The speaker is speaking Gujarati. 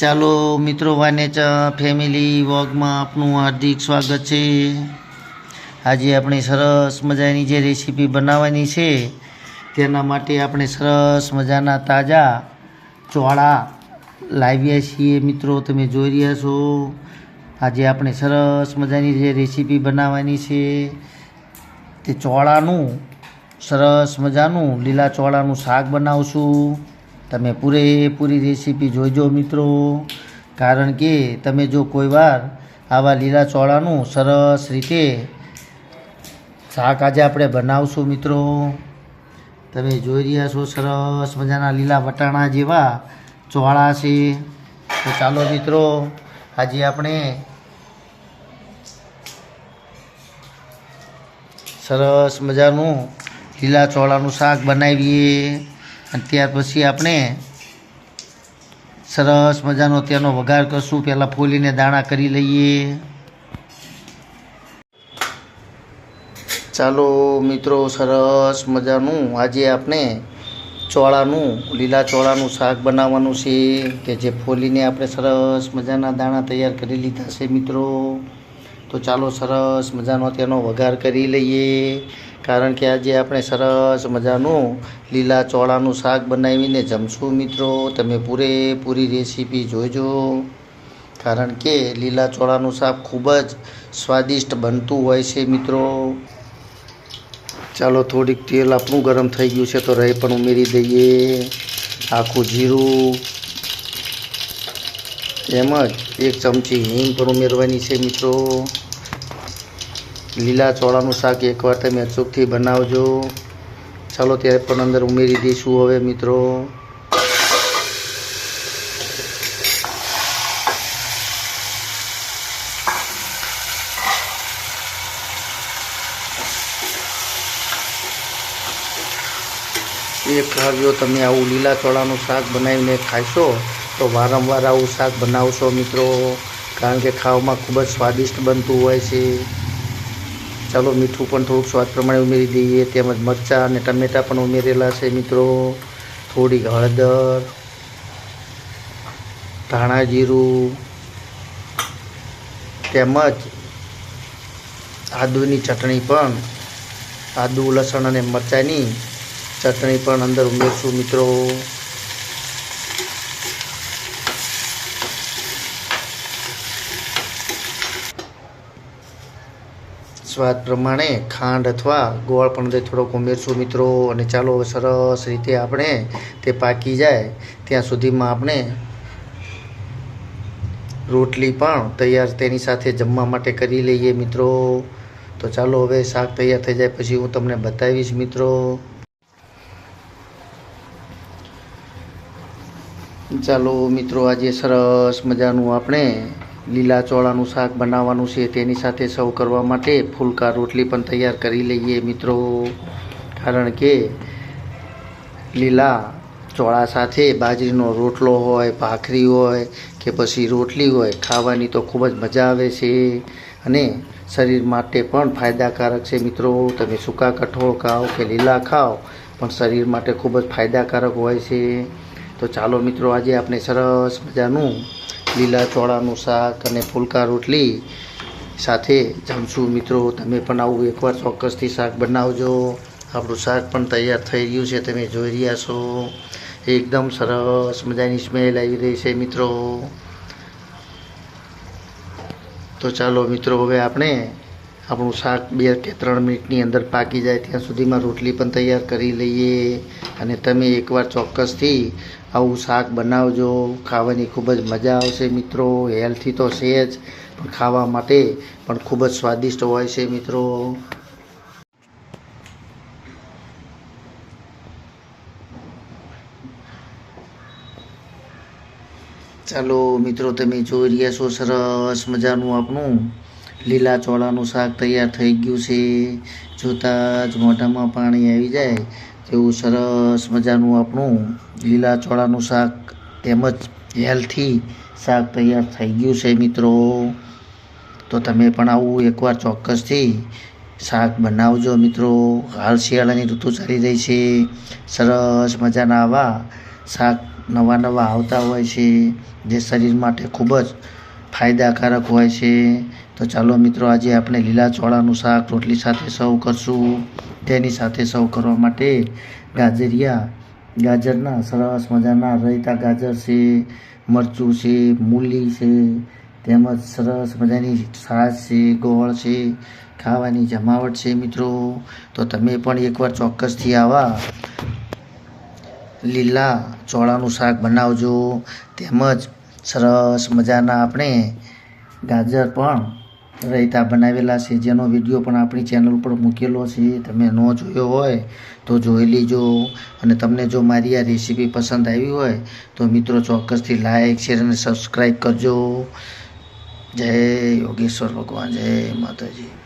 ચાલો મિત્રો, વાનેચા ફેમિલી વોગમાં આપનું હાર્દિક સ્વાગત છે. આજે આપણે સરસ મજાની જે રેસીપી બનાવવાની છે, તેના માટે આપણે સરસ મજાના તાજા ચોળા લાવ્યા છીએ. મિત્રો, તમે જોઈ રહ્યા છો, આજે આપણે સરસ મજાની જે રેસીપી બનાવવાની છે, તે ચોળાનું સરસ મજાનું લીલા ચોળાનું શાક બનાવશું. તમે પૂરેપૂરી રેસીપી જોઈજો મિત્રો. કારણ કે તમે જો કોઈ વાર આવા લીલા ચોળાનું સરસ રીતે શાક આજે આપણે બનાવશું મિત્રો. તમે જોઈ રહ્યા છો સરસ મજાના લીલા વટાણા જેવા ચોળા છે. તો ચાલો મિત્રો, આજે આપણે સરસ મજાનું લીલા ચોળાનું શાક બનાવીએ. અને ત્યાર પછી આપણે સરસ મજાનો તેનો વઘાર કરશું. પહેલાં ફોલીને દાણા કરી લઈએ. ચાલો મિત્રો, સરસ મજાનું આજે આપણે ચોળાનું, લીલા ચોળાનું શાક બનાવવાનું છે કે જે ફોલીને આપણે સરસ મજાના દાણા તૈયાર કરી લીધા છે મિત્રો. તો ચાલો સરસ મજાનો તેનો વઘાર કરી લઈએ. કારણ કે આજે આપણે સરસ મજાનું લીલા ચોળાનું શાક બનાવીને જમશું મિત્રો. તમે પૂરેપૂરી રેસીપી જોજો. કારણ કે લીલા ચોળાનું શાક ખૂબ જ સ્વાદિષ્ટ બનતું હોય છે મિત્રો. ચાલો થોડીક તેલ આપણું ગરમ થઈ ગયું છે તો રહી પણ ઉમેરી દઈએ. આખું જીરું તેમજ એક ચમચી હિંગ પણ ઉમેરવાની છે મિત્રો. લીલા ચોળાનું શાક એકવાર તમે અચૂકથી બનાવજો. ચાલો ત્યારે પણ અંદર ઉમેરી દઈશું હવે મિત્રો. એક વાર જો તમે આવું લીલા ચોળાનું શાક બનાવીને ખાશો તો વારંવાર આવું શાક બનાવશો મિત્રો? કારણ કે ખાવામાં ખૂબ જ સ્વાદિષ્ટ બનતું હોય છે. ચાલો મીઠું પણ થોડુંક સ્વાદ પ્રમાણે ઉમેરી દઈએ. તેમજ મરચાં અને ટમેટાં પણ ઉમેરેલા છે મિત્રો. થોડીક હળદર, ધાણા જીરું, તેમજ આદુની ચટણી પણ. આદુ, લસણ અને મરચાંની ચટણી પણ અંદર ઉમેરશું મિત્રો. સ્વાદ પ્રમાણે ખાંડ અથવા ગોળ પણ થોડોક ઉમેરશું મિત્રો અને ચાલો સરસ રીતે આપણે તે પાકી જાય. ત્યાં સુધીમાં આપણે રોટલી પણ તૈયાર તેની સાથે જમવા માટે કરી લઈએ મિત્રો. તો ચાલો હવે શાક તૈયાર થઈ જાય પછી હું તમને બતાવીશ મિત્રો. ચાલો મિત્રો આજે સરસ મજાનું આપણે લીલા ચોળાનું શાક બનાવવાનું છે તેની સાથે સર્વ કરવા માટે ફૂલકા રોટલી પણ તૈયાર કરી લઈએ મિત્રો. કારણ કે લીલા ચોળા સાથે બાજરીનો રોટલો હોય, ભાખરી હોય કે પછી રોટલી હોય, ખાવાની તો ખૂબ જ મજા આવે છે અને શરીર માટે પણ ફાયદાકારક છે મિત્રો. તમે સૂકા કઠોળ ખાઓ કે લીલા ખાઓ પણ શરીર માટે ખૂબ જ ફાયદાકારક હોય છે. તો ચાલો મિત્રો, આજે આપણે સરસ મજાનું લીલા ચોળાનું શાક અને ફુલકા રોટલી સાથે જમશું મિત્રો, તમે પણ આવું એકવાર ચોક્કસથી શાક બનાવજો. આપણું શાક પણ તૈયાર થઈ રહ્યું છે, તમે જોઈ રહ્યા છો. એકદમ સરસ મજાની સ્મેલ આવી રહી છે મિત્રો. તો ચાલો મિત્રો, હવે આપણે આપણું શાક બે કે ત્રણ મિનિટની અંદર પાકી જાય, ત્યાં સુધીમાં રોટલી પણ તૈયાર કરી લઈએ. અને તમે એકવાર ચોક્કસથી આવું શાક બનાવજો. ખાવાની ખૂબ જ મજા આવશે મિત્રો. હેલ્થી તો છે જ, પણ ખાવા માટે પણ ખૂબ જ સ્વાદિષ્ટ હોય છે મિત્રો. ચાલો મિત્રો, તમે જોઈ રહ્યા છો સરસ મજાનું આપણું લીલા ચોળાનું શાક તૈયાર થઈ ગયું છે. જોતાં જ મોઢામાં પાણી આવી જાય તેવું સરસ મજાનું આપણું લીલા ચોળાનું શાક તેમજ હેલ્થી શાક તૈયાર થઈ ગયું છે મિત્રો. તો તમે પણ આવું એકવાર ચોક્કસથી શાક બનાવજો મિત્રો. હાલ શિયાળાની ઋતુ ચાલી રહી છે. સરસ મજાના આવા શાક નવા નવા આવતા હોય છે. જે શરીર માટે ખૂબ જ ફાયદાકારક હોય છે. તો ચાલો મિત્રો, આજે આપણે લીલા ચોળાનું શાક રોટલી સાથે સર્વ કરશું. તેની સાથે સર્વ કરવા માટે ગાજરિયા, ગાજરના સરસ મજાના રહીતા ગાજર છે, મરચું છે, મૂલી છે, તેમજ સરસ મજાની છાશ છે, ગોળ છે, ખાવાની જમાવટ છે મિત્રો. તો તમે પણ એકવાર ચોક્કસથી આવા લીલા ચોળાનું શાક બનાવજો. તેમજ સરસ મજાના આપણે ગાજર પણ રાયતા બનાવેલા છે. જેનો વીડિયો પણ આપણી ચેનલ ઉપર મૂકેલો છે. તમે ન જોયો હોય તો જોઈ લેજો. અને તમને જો મારી આ રેસીપી પસંદ આવી હોય તો મિત્રો ચોક્કસથી લાઇક શેર અને સબસ્ક્રાઈબ કરજો. જય યોગેશ્વર ભગવાન. જય માતાજી.